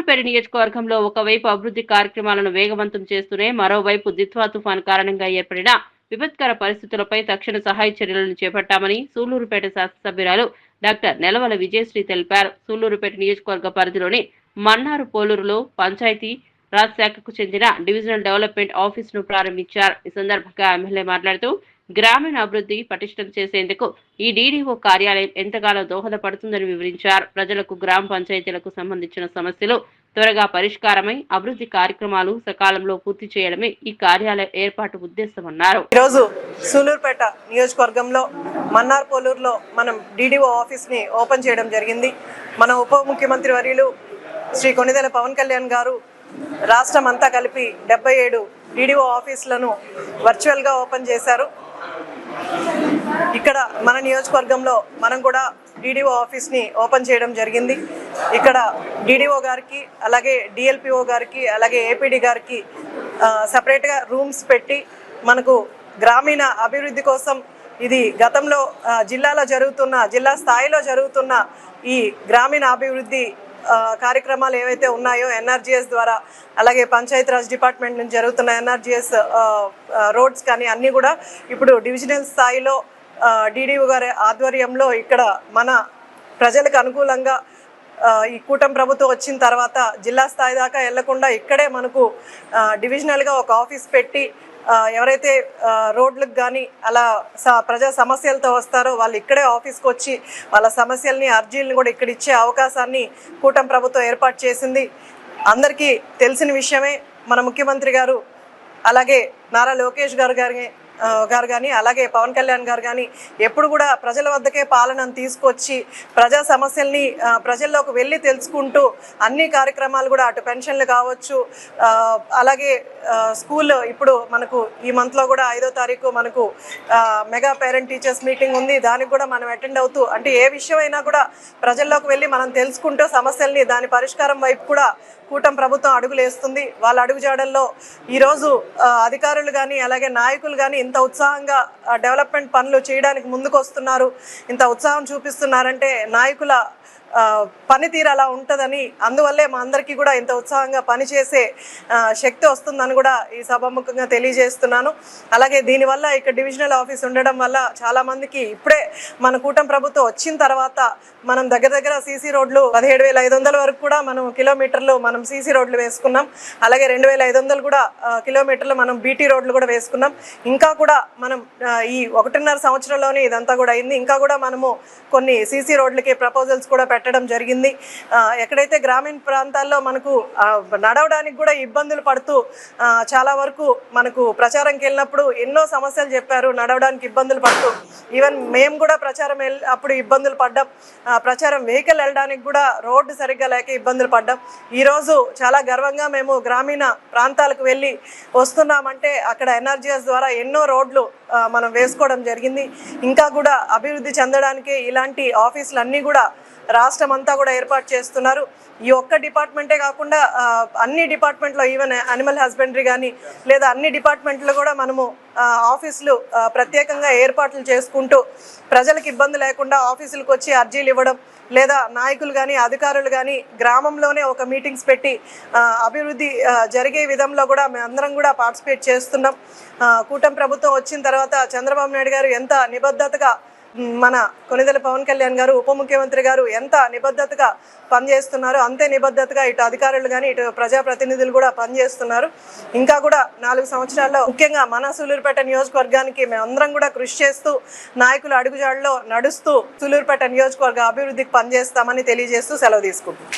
సూలూరుపేట నియోజకవర్గంలో ఒకవైపు అభివృద్ధి కార్యక్రమాలను వేగవంతం చేస్తూనే మరోవైపు దిత్వా తుఫాన్ కారణంగా ఏర్పడిన విపత్కర పరిస్థితులపై తక్షణ సహాయ చర్యలను చేపట్టామని సూళ్ళూరుపేట శాసనసభ్యురాలు డాక్టర్ నెలవల విజయశ్రీ తెలిపారు. సూళ్ళూరుపేట నియోజకవర్గ పరిధిలోని మన్నారు పోలూరులో పంచాయతీ రాజ్ శాఖకు చెందిన డివిజనల్ డెవలప్మెంట్ ఆఫీస్ను ప్రారంభించారు. ఈ సందర్భంగా ఎమ్మెల్యే మాట్లాడుతూ గ్రామీణ అభివృద్ధి పటిష్టం చేసేందుకు ఈ డీడీఓ కార్యాలయం ఎంతగానో దోహదపడుతుందని వివరించారు. ప్రజలకు గ్రామ పంచాయతీలకు సంబంధించిన సమస్యలు త్వరగా పరిష్కారమై అభివృద్ధి కార్యక్రమాలు సకాలంలో పూర్తి చేయడమే ఈ కార్యాలయం ఏర్పాటు ఉద్దేశమన్నారు. ఈరోజు సూలూరుపేట నియోజకవర్గంలో మన్నార్ పోలూరులో మనం డీడీఓ ఆఫీస్ని ఓపెన్ చేయడం జరిగింది. మన ఉప ముఖ్యమంత్రి వర్యులు శ్రీ కొనిదెల పవన్ కళ్యాణ్ గారు రాష్ట్రం అంతా కలిపి డెబ్బై ఏడు డీడీఓ ఆఫీసులను వర్చువల్గా ఓపెన్ చేశారు. ఇక్కడ మన నియోజకవర్గంలో మనం కూడా డీడీఓ ఆఫీస్ని ఓపెన్ చేయడం జరిగింది. ఇక్కడ డీడీఓ గారికి అలాగే డిఎల్పిఓ గారికి అలాగే ఏపీడీ గారికి సపరేట్గా రూమ్స్ పెట్టి మనకు గ్రామీణ అభివృద్ధి కోసం ఇది గతంలో జిల్లాలో జరుగుతున్న జిల్లా స్థాయిలో జరుగుతున్న ఈ గ్రామీణ అభివృద్ధి కార్యక్రమాలు ఏవైతే ఉన్నాయో ఎన్ఆర్జిఎస్ ద్వారా అలాగే పంచాయతీరాజ్ డిపార్ట్మెంట్ నుంచి జరుగుతున్న ఎన్ఆర్జిఎస్ రోడ్స్ కానీ అన్నీ కూడా ఇప్పుడు డివిజనల్ స్థాయిలో డిడిఓ గారి ఆధ్వర్యంలో ఇక్కడ మన ప్రజలకు అనుకూలంగా ఈ కూటమి ప్రభుత్వం వచ్చిన తర్వాత జిల్లా స్థాయి దాకా వెళ్ళకుండా ఇక్కడే మనకు డివిజనల్గా ఒక ఆఫీస్ పెట్టి ఎవరైతే రోడ్లకు కానీ అలా స- ప్రజా సమస్యలతో వస్తారో వాళ్ళు ఇక్కడే ఆఫీస్కి వచ్చి వాళ్ళ సమస్యల్ని అర్జీలను కూడా ఇక్కడ ఇచ్చే అవకాశాన్ని కూటమి ప్రభుత్వం ఏర్పాటు చేసింది. అందరికీ తెలిసిన విషయమే మన ముఖ్యమంత్రి గారు. అలాగే నారా లోకేష్ గారు గారి గారు కానీ అలాగే పవన్ కళ్యాణ్ గారు కానీ ఎప్పుడు కూడా ప్రజల వద్దకే పాలనను తీసుకొచ్చి ప్రజా సమస్యల్ని ప్రజల్లోకి వెళ్ళి తెలుసుకుంటూ అన్ని కార్యక్రమాలు కూడా అటు పెన్షన్లు కావచ్చు అలాగే స్కూల్ ఇప్పుడు మనకు ఈ మంత్లో కూడా ఐదో తారీఖు మనకు మెగా పేరెంట్ టీచర్స్ మీటింగ్ ఉంది. దానికి కూడా మనం అటెండ్ అవుతూ అంటే ఏ విషయమైనా కూడా ప్రజల్లోకి వెళ్ళి మనం తెలుసుకుంటూ సమస్యల్ని దాని పరిష్కారం వైపు కూడా కూటమి ప్రభుత్వం అడుగులు వేస్తుంది వాళ్ళ అడుగుజాడల్లో ఈరోజు ఆ, అధికారులు కానీ అలాగే నాయకులు కానీ ఇంత ఉత్సాహంగా డెవలప్మెంట్ పనులు చేయడానికి ముందుకు వస్తున్నారు ఇంత ఉత్సాహం చూపిస్తున్నారంటే నాయకుల పనితీరు అలా ఉంటుందని అందువల్లే మా అందరికీ కూడా ఇంత ఉత్సాహంగా పనిచేసే శక్తి వస్తుందని కూడా ఈ సభాముఖంగా తెలియజేస్తున్నాను. అలాగే దీనివల్ల ఇక్కడ డివిజనల్ ఆఫీస్ ఉండడం వల్ల చాలామందికి ఇప్పుడే మన కూటమి ప్రభుత్వం వచ్చిన తర్వాత మనం దగ్గర దగ్గర సీసీ రోడ్లు పదిహేడు వేల ఐదు వందల వరకు కూడా మనం కిలోమీటర్లు మనం సీసీ రోడ్లు వేసుకున్నాం. అలాగే రెండు వేల ఐదు వందలు కూడా కిలోమీటర్లు మనం బీటీ రోడ్లు కూడా వేసుకున్నాం. ఇంకా కూడా మనం ఈ ఒకటిన్నర సంవత్సరంలోనే ఇదంతా కూడా అయింది. ఇంకా కూడా మనము కొన్ని సీసీ రోడ్లకి ప్రపోజల్స్ కూడా పెట్టడం జరిగింది. ఎక్కడైతే గ్రామీణ ప్రాంతాల్లో మనకు నడవడానికి కూడా ఇబ్బందులు పడుతూ చాలా వరకు మనకు ప్రచారంకి వెళ్ళినప్పుడు ఎన్నో సమస్యలు చెప్పారు నడవడానికి ఇబ్బందులు పడుతూ. ఈవెన్ మేము కూడా ప్రచారం వెళ్ళి అప్పుడు ఇబ్బందులు పడ్డాం. ఆ, ప్రచారం వెహికల్ వెళ్ళడానికి కూడా రోడ్డు సరిగ్గా లేక ఇబ్బందులు పడ్డాం. ఈరోజు చాలా గర్వంగా మేము గ్రామీణ ప్రాంతాలకు వెళ్ళి వస్తున్నామంటే అక్కడ ఎన్ఆర్జీఎస్ ద్వారా ఎన్నో రోడ్లు మనం వేసుకోవడం జరిగింది. ఇంకా కూడా అభివృద్ధి చెందడానికి ఇలాంటి ఆఫీసులు అన్నీ కూడా రాష్ట్రం అంతా కూడా ఏర్పాటు చేస్తున్నారు. ఈ ఒక్క డిపార్ట్మెంటే కాకుండా అన్ని డిపార్ట్మెంట్లో ఈవెన్ అనిమల్ హస్బెండరీ కానీ లేదా అన్ని డిపార్ట్మెంట్లో కూడా మనము ఆఫీసులు ప్రత్యేకంగా ఏర్పాట్లు చేసుకుంటూ ప్రజలకు ఇబ్బంది లేకుండా ఆఫీసులకు వచ్చి అర్జీలు ఇవ్వడం లేదా నాయకులు కానీ అధికారులు కానీ గ్రామంలోనే ఒక మీటింగ్స్ పెట్టి అభివృద్ధి జరిగే విధంలో కూడా మేము అందరం కూడా పార్టిసిపేట్ చేస్తున్నాం. కూటమి ప్రభుత్వం వచ్చిన తర్వాత చంద్రబాబు నాయుడు గారు ఎంత నిబద్ధతగా మన కొనిదెల పవన్ కళ్యాణ్ గారు ఉప ముఖ్యమంత్రి గారు ఎంత నిబద్ధతగా పనిచేస్తున్నారో అంతే నిబద్ధతగా ఇటు అధికారులు కానీ ఇటు ప్రజాప్రతినిధులు కూడా పనిచేస్తున్నారు. ఇంకా కూడా నాలుగు సంవత్సరాల్లో ముఖ్యంగా మన సూలూరుపేట నియోజకవర్గానికి మేమందరం కూడా కృషి చేస్తూ నాయకుల అడుగుజాడలో నడుస్తూ సూలూరుపేట నియోజకవర్గ అభివృద్ధికి పనిచేస్తామని తెలియజేస్తూ సెలవు తీసుకుంటున్నాం.